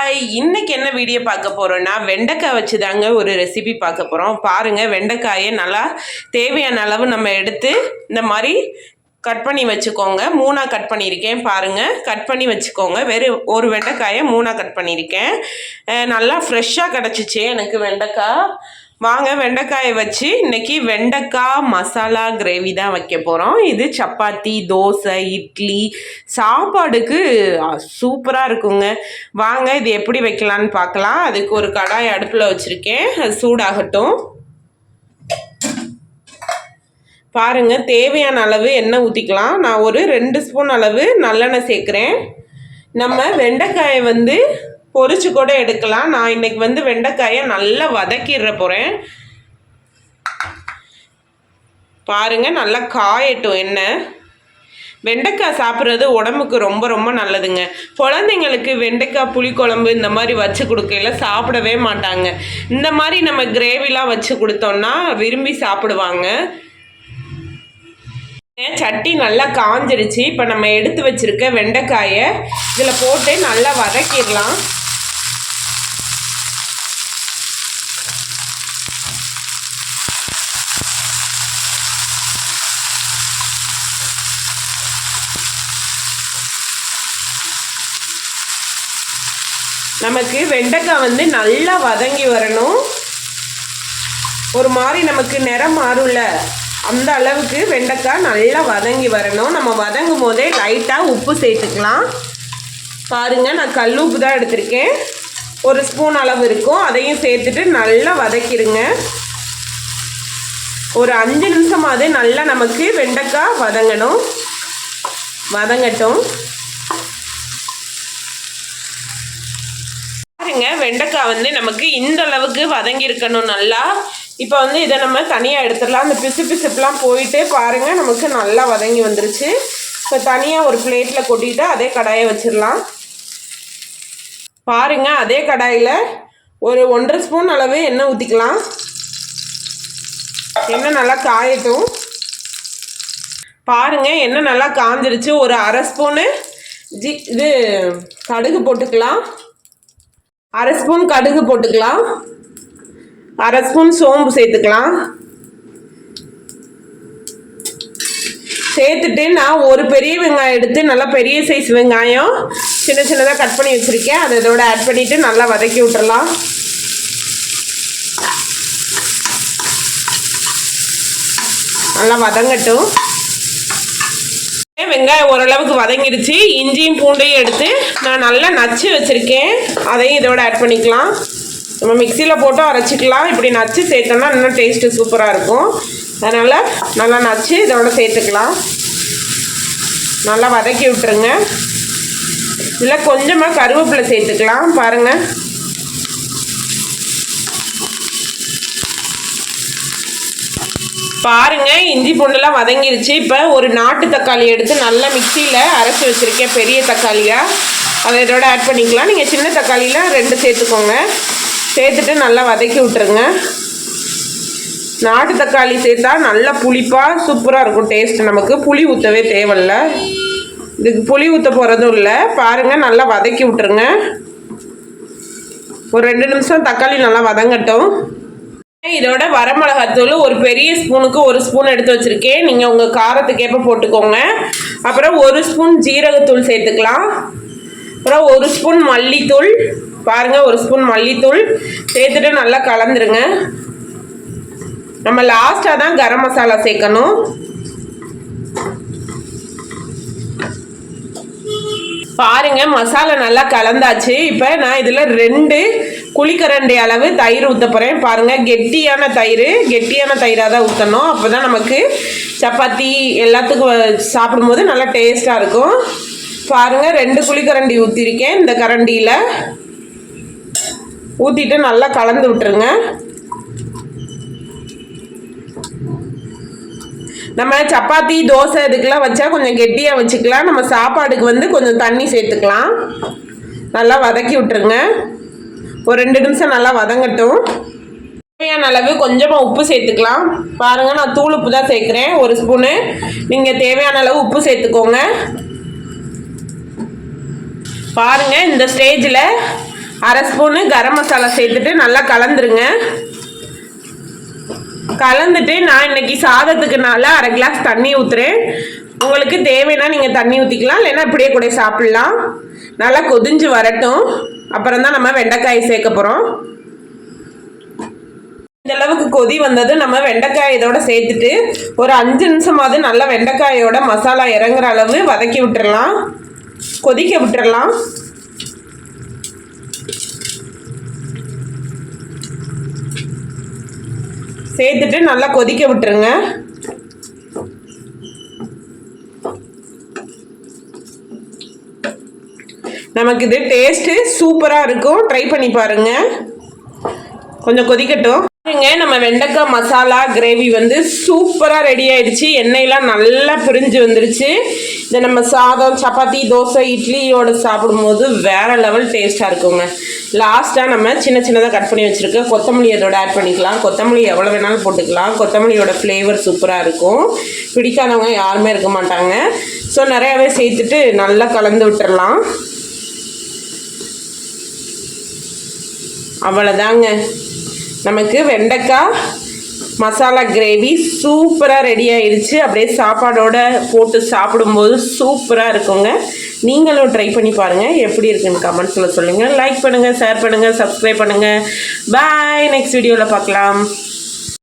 Hi இன்னைக்கு என்ன video பார்க்க போகிறோன்னா வெண்டைக்காய் வச்சு தாங்க ஒரு ரெசிபி பார்க்க போகிறோம் பாருங்கள் வெண்டைக்காயை நல்லா தேவையான அளவு நம்ம எடுத்து இந்த மாதிரி கட் பண்ணி வச்சுக்கோங்க. மூணாக கட் பண்ணியிருக்கேன் பாருங்கள் கட் பண்ணி வச்சுக்கோங்க. வெறும் ஒரு வெண்டைக்காயை மூணாக கட் பண்ணியிருக்கேன். நல்லா ஃப்ரெஷ்ஷாக கிடச்சிச்சு எனக்கு வெண்டைக்காய். வாங்க வெண்டைக்காயை வச்சு இன்னைக்கு வெண்டைக்காய் மசாலா கிரேவி தான் வைக்க போகிறோம் இது சப்பாத்தி தோசை இட்லி சாப்பாடுக்கு சூப்பராக இருக்குங்க. வாங்க இது எப்படி வைக்கலான்னு பார்க்கலாம். அதுக்கு ஒரு கடாய் அடுப்பில் வச்சுருக்கேன். அது சூடாகட்டும். பாருங்க தேவையான அளவு எண்ணெய் ஊற்றிக்கலாம் நான் ஒரு ரெண்டு ஸ்பூன் அளவு நல்லெண்ணெய் சேர்க்குறேன். நம்ம வெண்டைக்காயை வந்து பொறிச்சு கூட எடுக்கலாம். நான் இன்னைக்கு வந்து வெண்டைக்காயை நல்லா வதக்கிடுற போகிறேன் பாருங்க நல்லா காயட்டும் எண்ணெய் வெண்டைக்காய் சாப்பிட்றது உடம்புக்கு ரொம்ப ரொம்ப நல்லதுங்க. குழந்தைங்களுக்கு வெண்டைக்காய் புளிக்குழம்பு இந்த மாதிரி வச்சு கொடுக்கையில சாப்பிடவே மாட்டாங்க. இந்த மாதிரி நம்ம கிரேவிலாம் வச்சு கொடுத்தோம்னா விரும்பி சாப்பிடுவாங்க. சட்டி நல்லா காஞ்சிருச்சு. இப்போ நம்ம எடுத்து வச்சுருக்க வெண்டைக்காயை இதில் போட்டு நல்லா வதக்கிடலாம். நமக்கு வெண்டைக்காய் வந்து நல்லா வதங்கி வரணும். ஒரு மாதிரி நமக்கு நிறம் மாறும்ல. அந்த அளவுக்கு வெண்டைக்காய் நல்லா வதங்கி வரணும். நம்ம வதங்கும் போதே லைட்டாக உப்பு சேர்த்துக்கலாம். பாருங்கள் நான் கல் உப்பு தான் எடுத்திருக்கேன். ஒரு ஸ்பூன் அளவு இருக்கும். அதையும் சேர்த்துட்டு நல்லா வதக்கிடுங்க. ஒரு அஞ்சு நிமிஷமாவது நல்லா நமக்கு வெண்டைக்காய் வதங்கணும். வதங்கட்டும். பாருங்க வெண்டைக்காய் வந்து நமக்கு இந்த அளவுக்கு வதங்கி இருக்கணும் நல்லா. இப்போ வந்து இதை நம்ம தனியாக எடுத்துடலாம். அந்த பிசு பிசுப்புலாம் போயிட்டு பாருங்கள் நமக்கு நல்லா வதங்கி வந்துருச்சு. இப்போ தனியாக ஒரு பிளேட்டில் கொட்டிட்டு அதே கடாயை வச்சிடலாம். பாருங்கள் அதே கடாயில் ஒரு ஒன்றரை ஸ்பூன் அளவு எண்ணெய் ஊற்றிக்கலாம் எண்ணெய் நல்லா காயட்டும். பாருங்க எண்ணெய் நல்லா காஞ்சிருச்சு. ஒரு அரை ஸ்பூனு ஜி இது கடுகு போட்டுக்கலாம். அரை ஸ்பூன் கடுகு போட்டுக்கலாம். அரை ஸ்பூன் சோம்பு சேர்த்துக்கலாம். சேர்த்துட்டு நான் ஒரு பெரிய வெங்காயம் எடுத்து நல்லா பெரிய சைஸ் வெங்காயம் சின்ன சின்னதாக கட் பண்ணி வச்சுருக்கேன். அதை இதோட ஆட் பண்ணிவிட்டு நல்லா வதக்கி விட்டுறலாம். நல்லா வதங்கட்டும். வெங்காயம் ஓரளவுக்கு வதங்கிடுச்சு. இஞ்சியும் பூண்டையும் எடுத்து நான் நல்லா நச்சு வச்சுருக்கேன். அதையும் இதோட ஆட் பண்ணிக்கலாம். நம்ம மிக்சியில் போட்டு அரைச்சிக்கலாம். இப்படி நச்சு சேர்த்தோம்னா இன்னும் டேஸ்ட்டு சூப்பராக இருக்கும். அதனால் நல்லா நச்சு இதோட சேர்த்துக்கலாம். நல்லா வதக்கி விட்டுருங்க. இதில் கொஞ்சமாக கருவேப்பிலை சேர்த்துக்கலாம். பாருங்கள் பாருங்க இஞ்சி பூண்டுலாம் வதங்கிருச்சு. இப்போ ஒரு நாட்டு தக்காளி எடுத்து நல்லா மிக்சியில் அரைச்சி வச்சுருக்கேன். பெரிய தக்காளியாக அதை இதோட ஆட் பண்ணிக்கலாம். நீங்கள் சின்ன தக்காளியில் ரெண்டு சேர்த்துக்கோங்க. சேர்த்துட்டு நல்லா வதக்கி விட்டுருங்க. நாட்டு தக்காளி சேர்த்தா நல்லா புளிப்பாக சூப்பராக இருக்கும் டேஸ்ட் நமக்கு புளி ஊற்றவே தேவையில்ல. இதுக்கு புளி ஊற்ற போகிறதும் இல்லை. பாருங்கள் நல்லா வதக்கி விட்டுருங்க. ஒரு ரெண்டு நிமிஷம் தக்காளி நல்லா வதங்கட்டும். இதோட வரமிளகாத்தூள் ஒரு பெரிய ஸ்பூனுக்கு ஒரு ஸ்பூன் எடுத்து வச்சுருக்கேன். நீங்கள் உங்கள் காரத்துக்கேற்ப போட்டுக்கோங்க. அப்புறம் ஒரு ஸ்பூன் ஜீரகத்தூள் சேர்த்துக்கலாம். அப்புறம் ஒரு ஸ்பூன் மல்லித்தூள். பாருங்கள் ஒரு ஸ்பூன் மல்லித்தூள். சேர்த்துட்டு நல்லா கலந்துருங்க. நம்ம லாஸ்ட்டாக தான் கரம் மசாலா சேர்க்கணும். பாருங்க மசாலா நல்லா கலந்தாச்சு. இப்போ நான் இதில் ரெண்டு குழிக்கரண்டி அளவு தயிர் ஊற்ற போகிறேன் பாருங்கள் கெட்டியான தயிர். கெட்டியான தயிராக தான் ஊற்றணும் அப்போ தான் நமக்கு சப்பாத்தி எல்லாத்துக்கும் வ- சாப்பிடும்போது நல்லா டேஸ்ட்டாக இருக்கும். பாருங்கள் ரெண்டு குழிக்கரண்டி ஊற்றிருக்கேன் இந்த கரண்டியில் ஊற்றிட்டு நல்லா கலந்து விட்டுருங்க. நம்ம சப்பாத்தி தோசை இதுக்கெல்லாம் வச்சா கொஞ்சம் கெட்டியாக வச்சுக்கலாம். நம்ம சாப்பாடுக்கு வந்து கொஞ்சம் தண்ணி சேர்த்துக்கலாம். நல்லா வதக்கி விட்டுருங்க. ஒரு ரெண்டு நிமிஷம் நல்லா வதங்கட்டும். தேவையான அளவு கொஞ்சமாக உப்பு சேர்த்துக்கலாம். பாருங்கள் நான் தூள் உப்பு தான் சேர்க்குறேன். ஒரு ஸ்பூனு. நீங்கள் தேவையான அளவு உப்பு சேர்த்துக்கோங்க. பாருங்கள் இந்த ஸ்டேஜில் அரை ஸ்பூனு கரம் மசாலா சேர்த்துட்டு நல்லா கலந்துருங்க. கலந்துட்டு நான் இன்னைக்கு சாதத்துக்குனால அரை கிளாஸ் தண்ணி ஊற்றுறேன் உங்களுக்கு தேவைன்னா நீங்கள் தண்ணி ஊற்றிக்கலாம் இல்லைன்னா இப்படியே கூட சாப்பிட்லாம். நல்லா கொதிஞ்சு வரட்டும். அப்புறம் தான் நம்ம வெண்டைக்காய் சேர்க்க போகிறோம் இந்த அளவுக்கு கொதி வந்தது நம்ம வெண்டைக்காய் இதோட சேர்த்துட்டு ஒரு அஞ்சு நிமிஷமாவது நல்லா வெண்டைக்காயோட மசாலா இறங்குற அளவு வதக்கி விட்டுறலாம். கொதிக்க விட்டுறலாம். சேர்த்துட்டு நல்லா கொதிக்க விட்டுருங்க. நமக்கு இது டேஸ்ட்டு சூப்பராக இருக்கும். ட்ரை பண்ணி பாருங்கள் கொஞ்சம் கொதிக்கட்டும். பாருங்க நம்ம வெண்டைக்காய் மசாலா கிரேவி வந்து சூப்பராக ரெடி ஆயிடுச்சு. எண்ணெயெல்லாம் நல்லா பிரிஞ்சு வந்துருச்சு. இதை நம்ம சாதம் சப்பாத்தி தோசை இட்லியோட சாப்பிடும்போது வேறு லெவல் டேஸ்ட்டாக இருக்குங்க. லாஸ்ட்டாக நம்ம சின்ன சின்னதாக கட் பண்ணி வச்சுருக்க கொத்தமல்லி அதோட ஆட் பண்ணிக்கலாம். கொத்தமல்லி எவ்வளோ வேணாலும் போட்டுக்கலாம். கொத்தமல்லியோட ஃப்ளேவர் சூப்பராக இருக்கும். பிடிக்காதவங்க யாருமே இருக்க மாட்டாங்க. ஸோ நிறையாவே சேர்த்துட்டு நல்லா கலந்து விட்டுறலாம். அவ்வளோதாங்க நமக்கு வெண்டைக்காய் மசாலா கிரேவி சூப்பராக ரெடி ஆயிடுச்சு. அப்படியே சாப்பாடோட போட்டு சாப்பிடும்போது சூப்பராக இருக்குங்க. நீங்களும் ட்ரை பண்ணி பாருங்கள் எப்படி இருக்குன்னு கமெண்ட்ஸில் சொல்லுங்கள் லைக் பண்ணுங்கள் ஷேர் பண்ணுங்கள் சப்ஸ்கிரைப் பண்ணுங்கள் பாய் நெக்ஸ்ட் வீடியோவில் பார்க்கலாம்.